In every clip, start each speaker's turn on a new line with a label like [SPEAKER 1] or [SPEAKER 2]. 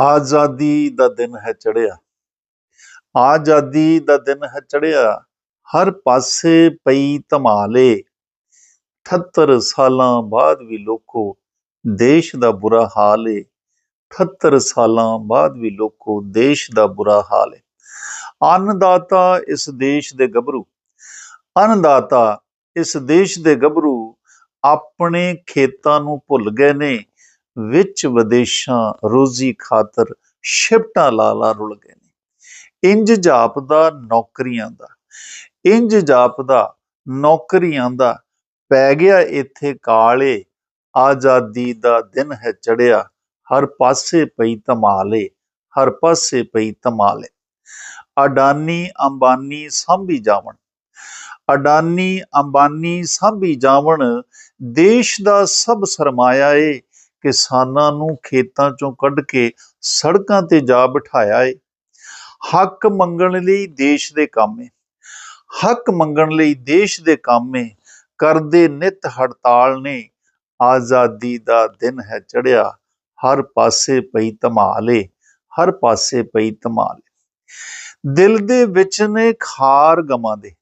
[SPEAKER 1] ਆਜ਼ਾਦੀ ਦਾ ਦਿਨ ਹੈ ਚੜਿਆ ਆਜ਼ਾਦੀ ਦਾ ਦਿਨ ਹੈ ਚੜਿਆ ਹਰ ਪਾਸੇ ਪਈ ਧਮਾਲੇ। 78 ਸਾਲਾਂ ਬਾਅਦ ਵੀ ਲੋਕੋ ਦੇਸ਼ ਦਾ ਬੁਰਾ ਹਾਲ ਏ। 78 ਸਾਲਾਂ ਬਾਅਦ ਵੀ ਲੋਕੋ ਦੇਸ਼ ਦਾ ਬੁਰਾ ਹਾਲ ਏ। ਅੰਨਦਾਤਾ ਇਸ ਦੇਸ਼ ਦੇ ਗੱਭਰੂ। ਅੰਨਦਾਤਾ ਇਸ ਦੇਸ਼ ਦੇ ਗੱਭਰੂ ਆਪਣੇ ਖੇਤਾਂ ਨੂੰ ਭੁੱਲ ਗਏ ਨੇ। ਵਿੱਚ ਵਿਦੇਸ਼ਾਂ ਰੋਜ਼ੀ ਖਾਤਰ ਸ਼ਿਫਟਾਂ ਲਾ ਲਾ ਰੁਲ ਗਏ ਨੇ। ਇੰਜ ਜਾਪਦਾ ਨੌਕਰੀਆਂ ਦਾ ਇੰਜ ਜਾਪਦਾ ਨੌਕਰੀਆਂ ਦਾ, ਪੈ ਗਿਆ ਇੱਥੇ ਕਾਲੇ, ਆਜ਼ਾਦੀ ਦਾ ਦਿਨ ਹੈ ਚੜਿਆ, ਹਰ ਪਾਸੇ ਪਈ ਧਮਾਲੇ, ਹਰ ਪਾਸੇ ਪਈ ਧਮਾਲੇ। ਅਡਾਨੀ ਅੰਬਾਨੀ ਸਾਂਭੀ ਜਾਵਣ, ਅਡਾਨੀ ਅੰਬਾਨੀ ਸਾਂਭੀ ਜਾਵਣ, ਦੇਸ਼ ਦਾ ਸਭ ਸਰਮਾਇਆ ਏ ਕਿਸਾਨਾਂ ਨੂੰ ਖੇਤਾਂ ਚੋਂ ਕੱਢ ਕੇ ਸੜਕਾਂ ਤੇ ਜਾ ਬਿਠਾਇਆ ਏ। ਹੱਕ ਮੰਗਣ ਲਈ ਦੇਸ਼ ਦੇ ਕੰਮ ਏ। ਹੱਕ ਮੰਗਣ ਲਈ ਦੇਸ਼ ਦੇ ਕੰਮ ਏ। ਕਰਦੇ ਨਿਤ ਹੜਤਾਲ ਨੇ। ਆਜ਼ਾਦੀ ਦਾ ਦਿਨ ਹੈ ਚੜਿਆ ਹਰ ਪਾਸੇ ਪਈ ਧਮਾਲੇ ਹਰ ਪਾਸੇ ਪਈ ਧਮਾਲੇ ਦਿਲ ਦੇ ਵਿੱਚ ਨੇ ਖਾਰ ਗਮਾਂ ਦੇ।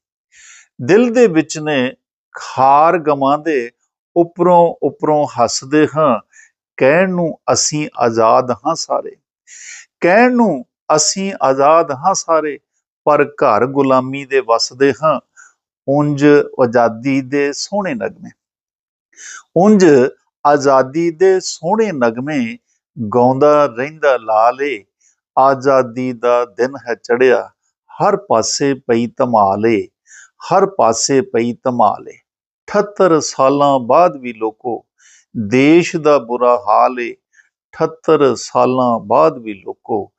[SPEAKER 1] ਦਿਲ ਦੇ ਵਿੱਚ ਨੇ ਖਾਰ ਗਮਾਂ ਦੇ। ਉੱਪਰੋਂ ਉਪਰੋਂ ਹੱਸਦੇ ਹਾਂ। ਕਹਿਣ ਨੂੰ ਅਸੀਂ ਆਜ਼ਾਦ ਹਾਂ ਸਾਰੇ। ਕਹਿਣ ਨੂੰ ਅਸੀਂ ਆਜ਼ਾਦ ਹਾਂ ਸਾਰੇ, ਪਰ ਘਰ ਗੁਲਾਮੀ ਦੇ ਵਸਦੇ ਹਾਂ, ਉੰਜ ਆਜ਼ਾਦੀ ਦੇ ਸੋਹਣੇ ਨਗਮੇ। ਉੰਜ ਆਜ਼ਾਦੀ ਦੇ ਸੋਹਣੇ ਨਗਮੇ ਗਾਉਂਦਾ ਰਹਿੰਦਾ ਲਾਲੇ ਆਜ਼ਾਦੀ ਦਾ ਦਿਨ ਹੈ ਚੜਿਆ ਹਰ ਪਾਸੇ ਪਈ ਧਮਾਲੇ ਹਰ ਪਾਸੇ ਪਈ ਧਮਾਲੇ 78 ਸਾਲਾਂ ਬਾਅਦ ਵੀ ਲੋਕੋ ਦੇਸ਼ ਦਾ ਬੁਰਾ ਹਾਲ ਏ 78 ਸਾਲਾਂ ਬਾਅਦ ਵੀ ਲੋਕੋ।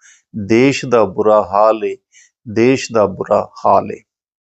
[SPEAKER 1] ਦੇਸ਼ ਦਾ ਬੁਰਾ ਹਾਲ ਏ, ਦੇਸ਼ ਦਾ ਬੁਰਾ ਹਾਲ ਏ।